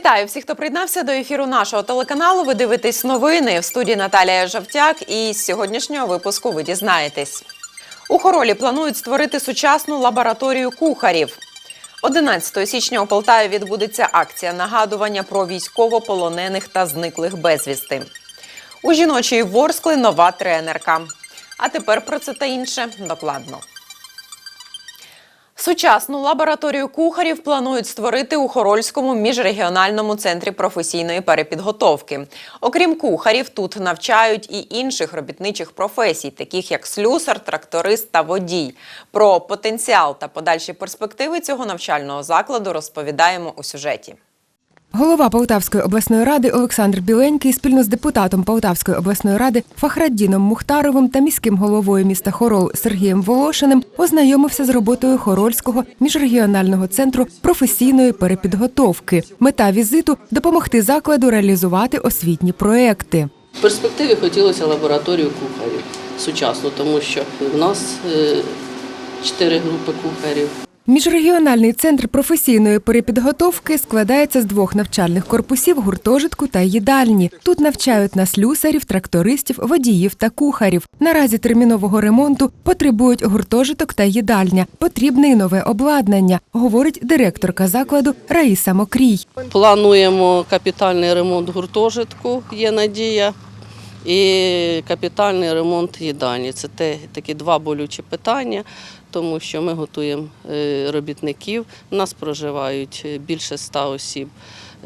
Вітаю всіх, хто приєднався до ефіру нашого телеканалу. Ви дивитесь новини в студії Наталія Жавтяк. І з сьогоднішнього випуску ви дізнаєтесь. У Хоролі планують створити сучасну лабораторію кухарів. 11 січня у Полтаві відбудеться акція нагадування про військовополонених та зниклих безвісти. У жіночої Ворскли нова тренерка. А тепер про це та інше докладно. Сучасну лабораторію кухарів планують створити у Хорольському міжрегіональному центрі професійної перепідготовки. Окрім кухарів, тут навчають і інших робітничих професій, таких як слюсар, тракторист та водій. Про потенціал та подальші перспективи цього навчального закладу розповідаємо у сюжеті. Голова Полтавської обласної ради Олександр Біленький спільно з депутатом Полтавської обласної ради Фахраддіном Мухтаровим та міським головою міста Хорол Сергієм Волошиним ознайомився з роботою Хорольського міжрегіонального центру професійної перепідготовки. Мета візиту допомогти закладу реалізувати освітні проекти. В перспективі хотілося лабораторію кухарів сучасну, тому що в нас е, чотири групи кухарів. Міжрегіональний центр професійної перепідготовки складається з двох навчальних корпусів гуртожитку та їдальні. Тут навчають на слюсарів, трактористів, водіїв та кухарів. Наразі термінового ремонту потребують гуртожиток та їдальня. Потрібне й нове обладнання, говорить директорка закладу Раїса Мокрій. Плануємо капітальний ремонт гуртожитку, є надія, і капітальний ремонт їдальні. Це те, такі два болючі питання, тому що ми готуємо е, робітників. У нас проживають е, більше ста осіб.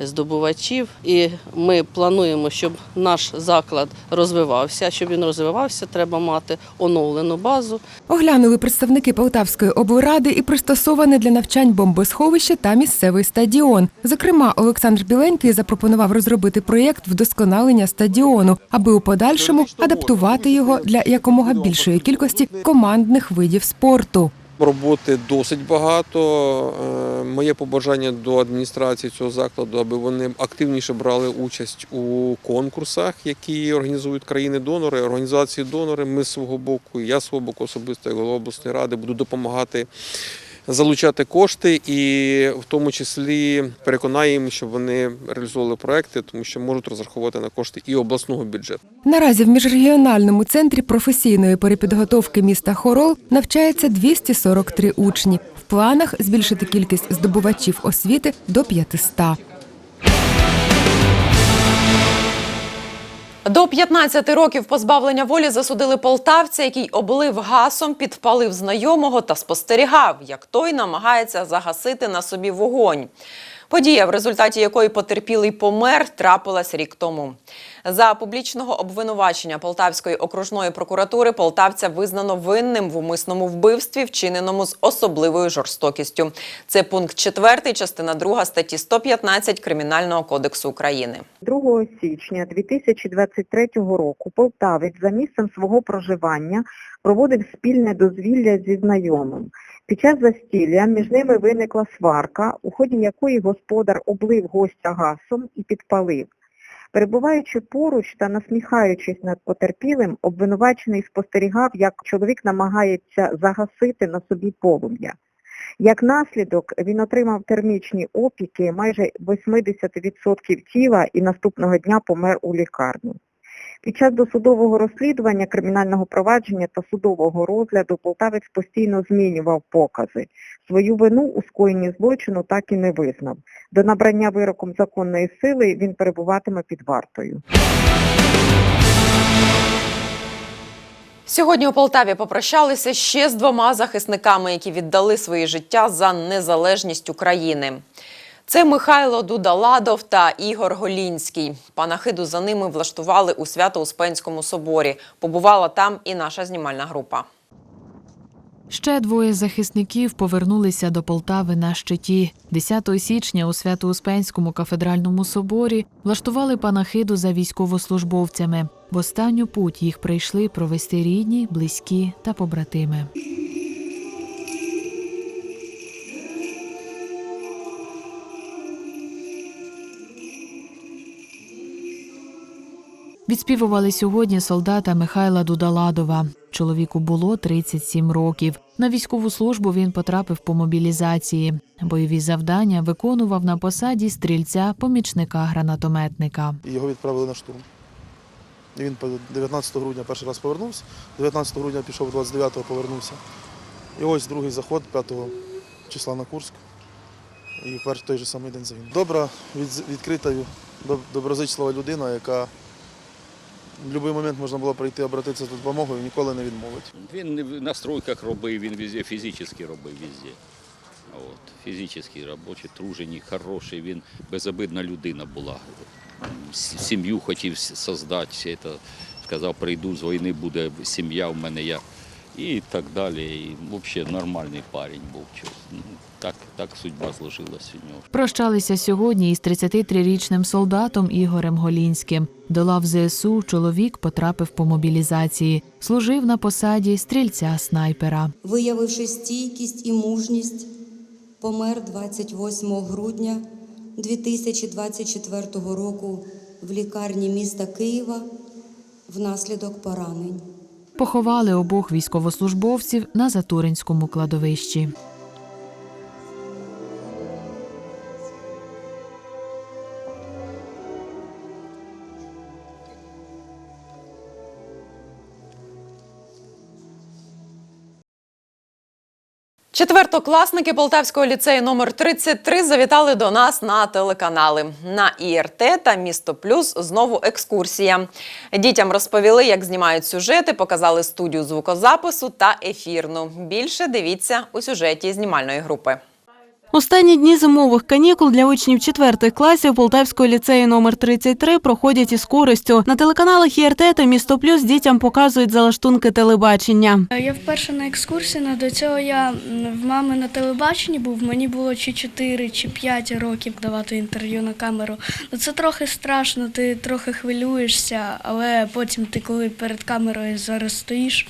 Здобувачів, і ми плануємо, щоб наш заклад розвивався. Щоб він розвивався, треба мати оновлену базу. Оглянули представники Полтавської облради і пристосоване для навчань бомбосховище та місцевий стадіон. Зокрема, Олександр Біленький запропонував розробити проєкт вдосконалення стадіону, аби у подальшому адаптувати його для якомога більшої кількості командних видів спорту. Роботи досить багато. Е, Моє побажання до адміністрації цього закладу, аби вони активніше брали участь у конкурсах, які організують країни-донори, організації донори. Ми з свого боку, я з свого боку особисто, як голова обласної ради, буду допомагати залучати кошти і в тому числі переконаємо, щоб вони реалізовували проекти, тому що можуть розраховувати на кошти і обласного бюджету. Наразі в міжрегіональному центрі професійної перепідготовки міста Хорол навчається 243 учні. В планах збільшити кількість здобувачів освіти до 500. До 15 років позбавлення волі засудили полтавця, який облив гасом, підпалив знайомого та спостерігав, як той намагається загасити на собі вогонь. Подія, в результаті якої потерпілий помер, трапилась рік тому. За публічного обвинувачення Полтавської окружної прокуратури полтавця визнано винним в умисному вбивстві, вчиненому з особливою жорстокістю. Це пункт 4, частина 2 статті 115 Кримінального кодексу України. 2 січня 2023 року полтавець за місцем свого проживання проводив спільне дозвілля зі знайомим. Під час застілля між ними виникла сварка, у ході якої господар облив гостя гасом і підпалив. Перебуваючи поруч та насміхаючись над потерпілим, обвинувачений спостерігав, як чоловік намагається загасити на собі полум'я. Як наслідок він отримав термічні опіки майже 80% тіла і наступного дня помер у лікарні. Під час досудового розслідування кримінального провадження та судового розгляду полтавець постійно змінював покази. Свою вину у скоєнні злочину так і не визнав. До набрання вироком законної сили він перебуватиме під вартою. Сьогодні у Полтаві попрощалися ще з двома захисниками, які віддали свої життя за незалежність України. Це Михайло Дудаладов та Ігор Голінський. Панахиду за ними влаштували у Свято-Успенському соборі. Побувала там і наша знімальна група. Ще двоє захисників повернулися до Полтави на щиті. 10 січня у Свято-Успенському кафедральному соборі влаштували панахиду за військовослужбовцями. В останню путь їх прийшли провести рідні, близькі та побратими. Відспівували сьогодні солдата Михайла Дудаладова. Чоловіку було 37 років. На військову службу він потрапив по мобілізації. Бойові завдання виконував на посаді стрільця помічника гранатометника. його відправили на штурм. Він по- 19 грудня перший раз повернувся, 19 грудня пішов, 29-го повернувся. І ось другий заход 5 числа на Курськ. І перший той же самий день загинув. Добра, відкрита, доб- доброзичлива людина, яка в будь-який момент можна було прийти обратитися за допомогою, ніколи не відмовить. Він на стройках робив, він везде, фізично робив везде. От, Фізичний робочий, тружений, хороший, він безобидна людина була. Сім'ю хотів создати, сказав, прийду з війни, буде сім'я в мене я. І так далі. І взагалі нормальний парень був. Ну, Так, так судьба сложилась у нього. Прощалися сьогодні із 33-річним солдатом Ігорем Голінським. До лав ЗСУ чоловік потрапив по мобілізації. Служив на посаді стрільця-снайпера. виявивши стійкість і мужність, помер 28 грудня 2024 року в лікарні міста Києва внаслідок поранень. Поховали обох військовослужбовців на Затуринському кладовищі. Четвертокласники Полтавського ліцею номер 33 завітали до нас на телеканали. На ІРТ та Місто Плюс знову екскурсія. Дітям розповіли, як знімають сюжети, показали студію звукозапису та ефірну. Більше дивіться у сюжеті знімальної групи. Останні дні зимових канікул для учнів четвертих класів Полтавського ліцею номер 33 проходять із користю. На телеканалах ІРТ та Місто Плюс дітям показують залаштунки телебачення. Я вперше на екскурсії, але до цього я в мами на телебаченні був. Мені було чи 4, чи 5 років давати інтерв'ю на камеру. Ну це трохи страшно, ти трохи хвилюєшся, але потім ти, коли перед камерою зараз стоїш,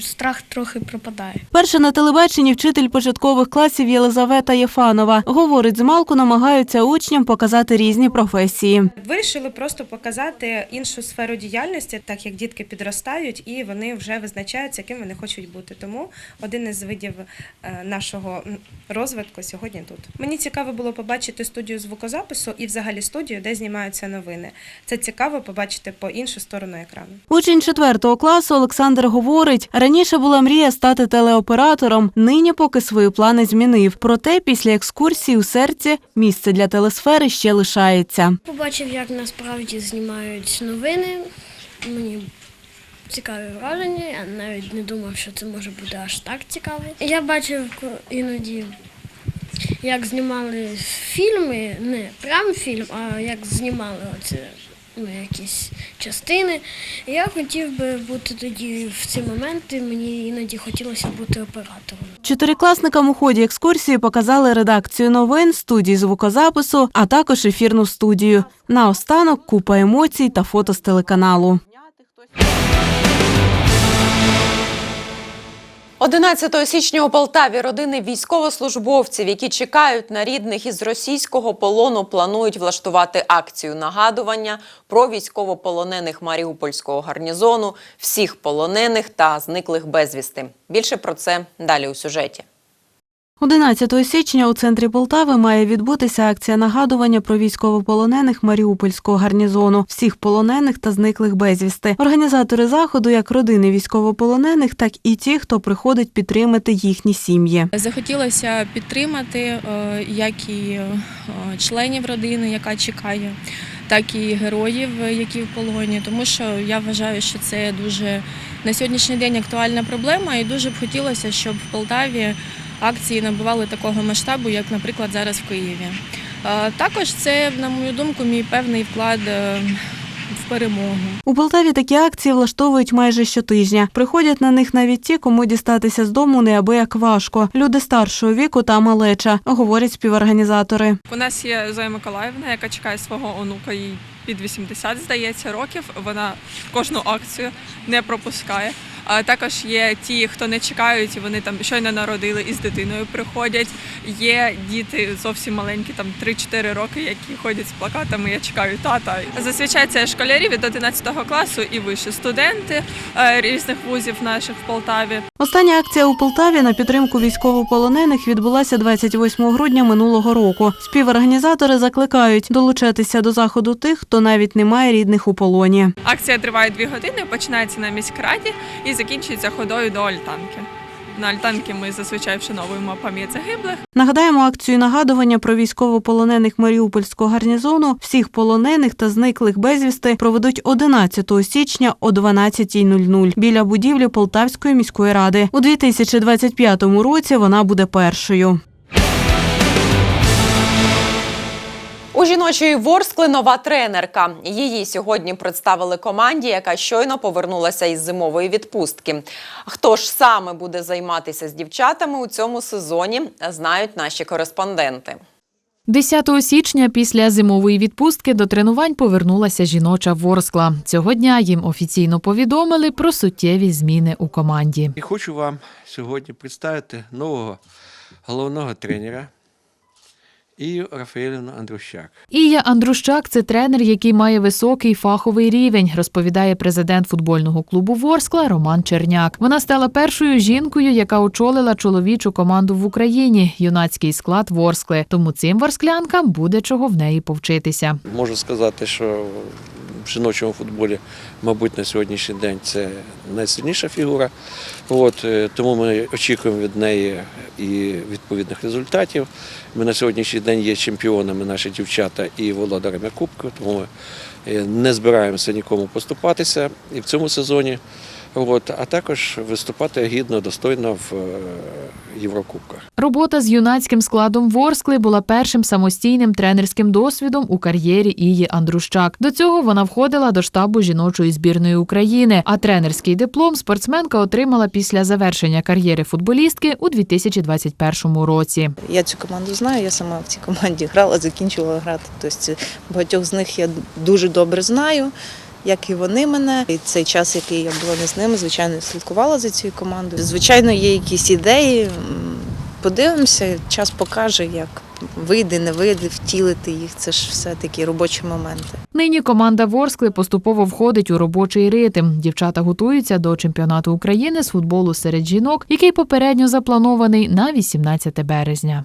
страх трохи пропадає. Перше на телебаченні вчитель початкових класів Єлизавета Єфанова говорить, змалку намагаються учням показати різні професії. Вирішили просто показати іншу сферу діяльності, так як дітки підростають і вони вже визначаються, яким вони хочуть бути. Тому один із видів е, нашого розвитку сьогодні тут. Мені цікаво було побачити студію звукозапису і взагалі студію, де знімаються новини. Це цікаво побачити по іншу сторону екрану. Учень четвертого класу Олександр говорить, раніше була мрія стати телеоператором, нині поки свої плани змінив. Проте після екскурсії у серці місце для телесфери ще лишається. Побачив, як насправді знімають новини. Мені цікаві враження. Я навіть не думав, що це може бути аж так цікаво. Я бачив іноді, як знімали фільми, не прям фільм, а як знімали оце. Ну, якісь частини. Я хотів би бути тоді в ці моменти. Мені іноді хотілося бути оператором. Чотирикласникам у ході екскурсії показали редакцію новин, студії звукозапису, а також ефірну студію. Наостанок купа емоцій та фото з телеканалу. 11 січня у Полтаві родини військовослужбовців, які чекають на рідних із російського полону, планують влаштувати акцію нагадування про військовополонених Маріупольського гарнізону, всіх полонених та зниклих безвісти. Більше про це далі у сюжеті. 11 січня у центрі Полтави має відбутися акція нагадування про військовополонених Маріупольського гарнізону, всіх полонених та зниклих безвісти. Організатори заходу, як родини військовополонених, так і ті, хто приходить підтримати їхні сім'ї. Захотілося підтримати е, як і е, членів родини, яка чекає, так і героїв, які в полоні, тому що я вважаю, що це дуже на сьогоднішній день актуальна проблема, і дуже б хотілося, щоб в Полтаві акції набували такого масштабу, як, наприклад, зараз в Києві. Е, Також це, на мою думку, мій певний вклад е, в перемогу. У Полтаві такі акції влаштовують майже щотижня. Приходять на них навіть ті, кому дістатися з дому неабияк важко. Люди старшого віку та малеча, говорять співорганізатори. У нас є Зоя Миколаївна, яка чекає свого онука, їй під 80, здається, років. Вона кожну акцію не пропускає. А також є ті, хто не чекають, і вони там щойно народили і з дитиною приходять. Є діти зовсім маленькі, там 3-4 роки, які ходять з плакатами Я чекаю тата. Зазвичай це школярі від 11 класу і вище студенти е, різних вузів наших в Полтаві. Остання акція у Полтаві на підтримку військовополонених відбулася 28 грудня минулого року. Співорганізатори закликають долучатися до заходу тих, хто навіть не має рідних у полоні. Акція триває дві години, починається на міськраді і закінчується ходою до Альтанки. На Альтанки ми зазвичай вшановуємо пам'ять загиблих. Нагадаємо акцію нагадування про військовополонених Маріупольського гарнізону. Всіх полонених та зниклих безвісти проведуть 11 січня о 12.00 біля будівлі Полтавської міської ради. У 2025 році вона буде першою. У жіночої Ворскли нова тренерка. Її сьогодні представили команді, яка щойно повернулася із зимової відпустки. Хто ж саме буде займатися з дівчатами у цьому сезоні, знають наші кореспонденти. 10 січня після зимової відпустки до тренувань повернулася жіноча Ворскла. Цього дня їм офіційно повідомили про суттєві зміни у команді. І хочу вам сьогодні представити нового головного тренера Ію Рафаїлівна Андрущак. Ія Андрущак це тренер, який має високий фаховий рівень, розповідає президент футбольного клубу Ворскла Роман Черняк. Вона стала першою жінкою, яка очолила чоловічу команду в Україні, юнацький склад Ворскли. Тому цим ворсклянкам буде чого в неї повчитися. Можу сказати, що в жіночому футболі, мабуть, на сьогоднішній день це найсильніша фігура. От, е, тому ми очікуємо від неї і відповідних результатів. Ми на сьогоднішній день є чемпіонами, наші дівчата і володарями Кубку, тому ми е, не збираємося нікому поступатися і в цьому сезоні. От, а також виступати гідно, достойно в е, Єврокубках. Робота з юнацьким складом Ворскли була першим самостійним тренерським досвідом у кар'єрі Ії Андрущак. До цього вона входила до штабу жіночої збірної України. А тренерський диплом спортсменка отримала після завершення кар'єри футболістки у 2021 році. Я цю команду знаю, я сама в цій команді грала, закінчувала грати. Тобто багатьох з них я дуже добре знаю, як і вони мене. І цей час, який я була не з ними, звичайно, слідкувала за цією командою. Звичайно, є якісь ідеї. Подивимося, час покаже, як вийде, не вийде, втілити їх. Це ж все такі робочі моменти. Нині команда Ворскли поступово входить у робочий ритм. Дівчата готуються до чемпіонату України з футболу серед жінок, який попередньо запланований на 18 березня.